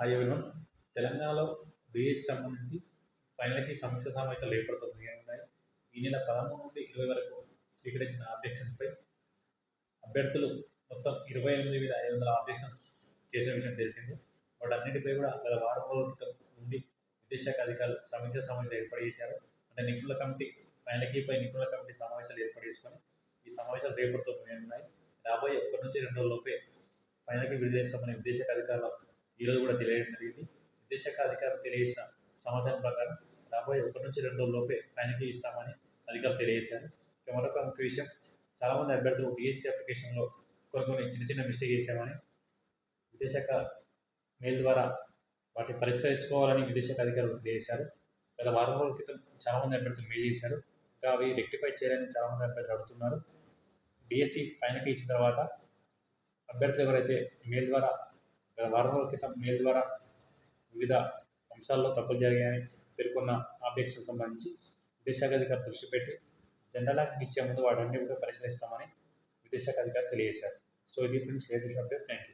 Hi everyone తెలంగాణలో BS సంబంధించి ఫైనల్కి సమీక్ష సమావేశాలు ఏర్పడుతున్నాయి ఉన్నాయి ఈ నెల పదమూడు నుండి ఇరవై వరకు స్వీకరించిన అబ్జెక్షన్స్పై అభ్యర్థులు మొత్తం ఇరవై ఎనిమిది వేల ఐదు వందల అబ్జెక్షన్స్ చేసిన విషయం తెలిసింది. వాటన్నిటిపై కూడా గత వారం రోజుల క్రితం నుండి విద్యాశాఖ అధికారులు సమీక్ష సమావేశాలు ఏర్పాటు చేశారు. అంటే నిపుణుల కమిటీ ఫైనల్కీపై నిపుణుల కమిటీ సమావేశాలు ఏర్పాటు చేసుకొని ఈ సమావేశాలు రేపటితో ఉన్నాయి. రాబోయే ఒకటి నుంచి రెండు రోజుల్లోపే ఫైనల్కి విడుదల చేస్తామని విదేశాఖ అధికారులు ఈరోజు కూడా తెలియడం జరిగింది. విద్యాశాఖ అధికారులు తెలియజేసిన సమాచారం ప్రకారం రాబోయే ఒకటి నుంచి రెండు రోజుల్లోపే ఫైనల్కి ఇస్తామని అధికారులు తెలియజేశారు. ఇక మరొక ముఖ్య విషయం చాలామంది అభ్యర్థులు బీఎస్సీ అప్లికేషన్లో కొన్ని కొన్ని చిన్న చిన్న మిస్టేక్ చేశామని విద్యాశాఖ మెయిల్ ద్వారా వాటిని పరిష్కరించుకోవాలని విద్యాశాఖ అధికారులు తెలియజేశారు. గత వారం రోజుల క్రితం చాలామంది అభ్యర్థులు మెయిల్ చేశారు. ఇంకా అవి రెక్టిఫై చేయాలని చాలామంది అభ్యర్థులు అడుగుతున్నారు. డిఎస్సి ఫైనల్కి ఇచ్చిన తర్వాత అభ్యర్థులు ఎవరైతే మెయిల్ ద్వారా గత వారం రోజుల క్రితం మెయిల్ ద్వారా వివిధ అంశాల్లో తప్పులు జరిగాయని పేర్కొన్న అప్డేట్స్కి సంబంధించి విదేశాంగ అధికారి దృష్టి పెట్టి జనరల్ ఇచ్చే ముందు వాటన్ని కూడా పరిశీలిస్తామని విదేశాంగ అధికారి తెలియజేశారు. సో ఇది friends latest update thank you